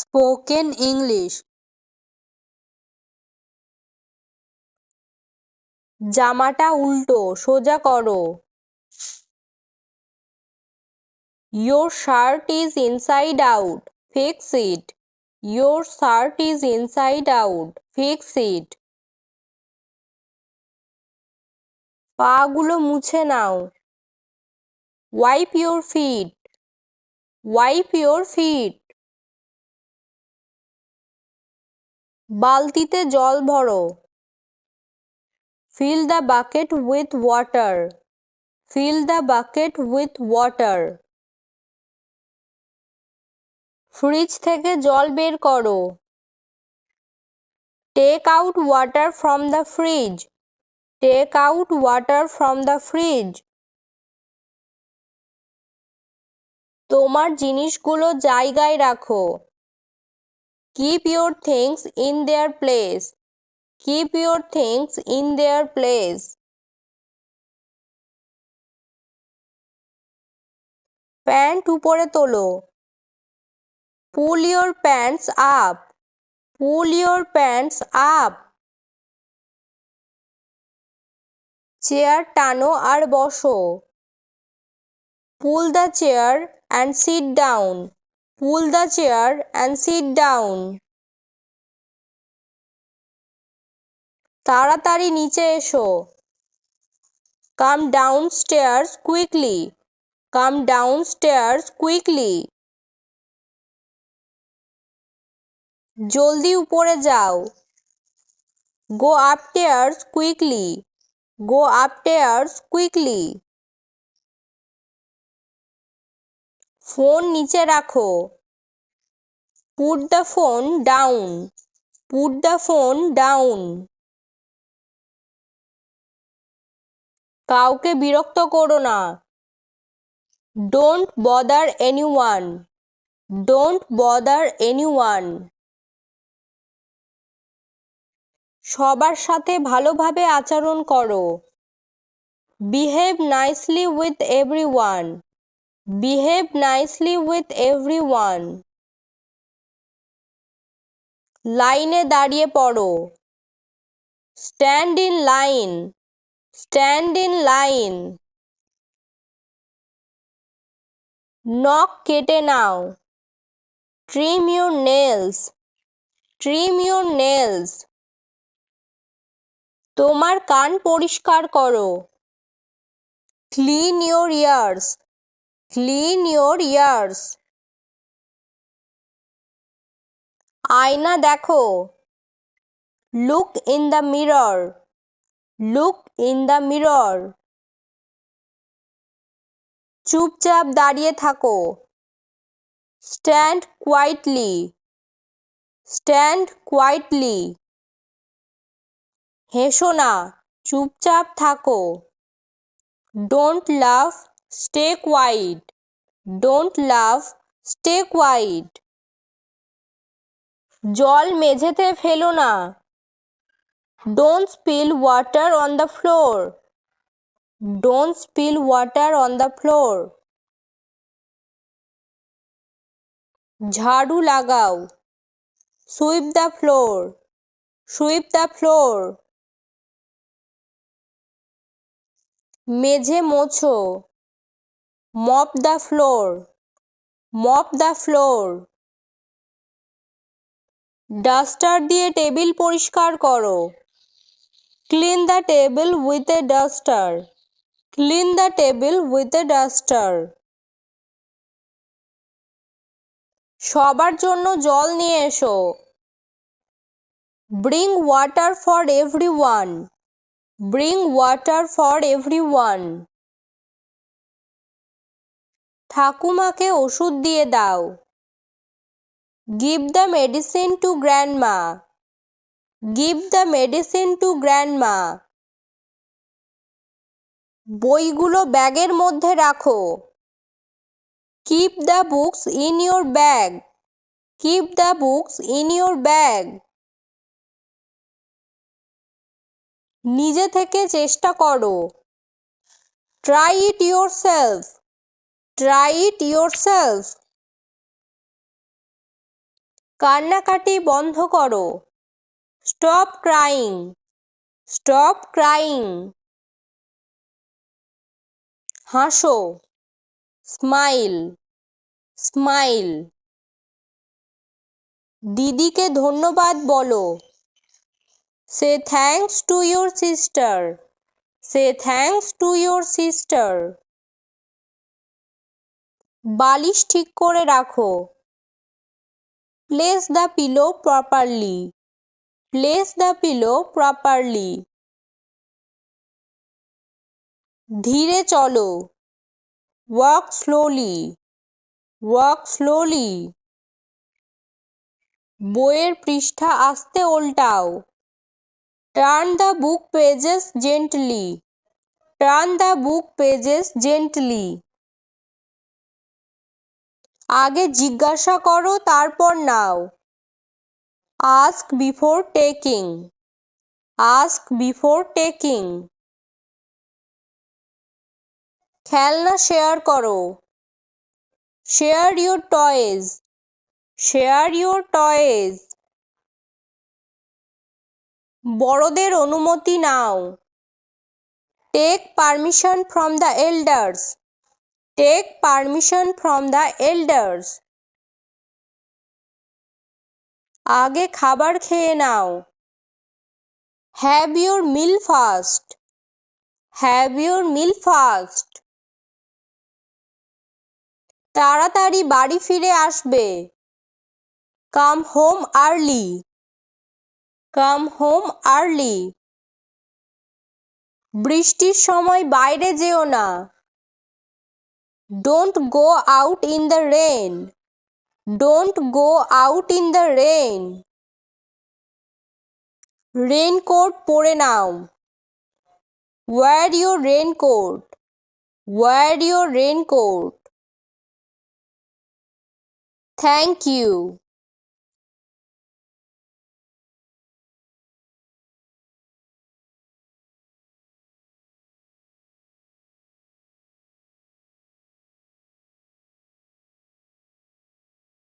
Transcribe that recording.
Spoken English. জামাটা উল্টো, সোজা করো। Your shirt is inside out fix it your shirt is inside out fix it পাগুলো মুছে নাও। Wipe your feet wipe your feet বালতিতে জল ভরো। Fill the bucket with water fill the bucket with water fridge থেকে জল বের করো। Take out water from the fridge take out water from the fridge তোমার জিনিসগুলো জায়গায় রাখো। Keep your things in their place keep your things in their place pant উপরে তোলো। Pull your pants up pull your pants up chair টানো আর বসো। Pull the chair and sit down pull the chair and sit down তাড়াতাড়ি নিচে এসো। Come downstairs quickly come downstairs quickly জলদি উপরে যাও। Go upstairs quickly go upstairs quickly phone নিচে রাখো। Put the phone down put the phone down কাউকে বিরক্ত করো না। Don't bother anyone don't bother anyone সবার সাথে ভালোভাবে আচরণ করো। Behave nicely with everyone behave nicely with everyone লাইনে দাঁড়িয়ে পড়ো। Stand in line stand in line নখ কেটে নাও। Trim your nails trim your nails তোমার কান পরিষ্কার করো। Clean your ears clean your ears আয়না দেখো। Look in the mirror look in the mirror চুপচাপ দাঁড়িয়ে থাকো। স্ট্যান্ড কোয়াইটলি স্ট্যান্ড কোয়াইটলি হেসো না, চুপচাপ থাকো। Don't laugh stay quiet don't laugh stay quiet জল মেঝেতে ফেলো না। Don't spill water on the floor don't spill water on the floor ঝাড়ু লাগাও। Sweep the floor sweep the floor মেঝে মোছো। Mop the floor mop the floor duster দিয়ে table পরিষ্কার করো। Clean the table with a duster clean the table with a duster সবার জন্য জল নিয়ে এসো। Bring water for one bring water for everyone ঠাকুমাকে ওষুধ দিয়ে দাও। Give the medicine to grandma give the medicine to grandma বইগুলো ব্যাগের মধ্যে রাখো। Keep the books in your bag keep the books in your bag নিজে থেকে চেষ্টা করো। Try it yourself try it yourself কান্নাকাটি বন্ধ করো। স্টপ ক্রাইং স্টপ ক্রাইং হাসো। স্মাইল স্মাইল দিদিকে ধন্যবাদ বলো। Say thanks to your sister say thanks to your sister বালিশ ঠিক করে রাখো। Place the pillow properly place the pillow properly ধীরে চলো। ওয়াক স্লোলি ওয়াক স্লোলি বইয়ের পৃষ্ঠা আস্তে উল্টাও turn the book pages gently turn the book pages gently আগে জিজ্ঞাসা করো, তারপর নাও। Ask before taking. Ask before taking. খেলনা শেয়ার করো। Share your toys. Share your toys. বড়দের অনুমতি নাও। Take permission from the elders. Take permission from the elders আগে খাবার খেয়ে নাও। Have your meal fast have your meal fast তাড়াতাড়ি বাড়ি ফিরে আসবে। Come home early come home early বৃষ্টির সময় বাইরে যেও না। don't go out in the rain don't go out in the rain raincoat পরে নাও wear your raincoat wear your raincoat thank you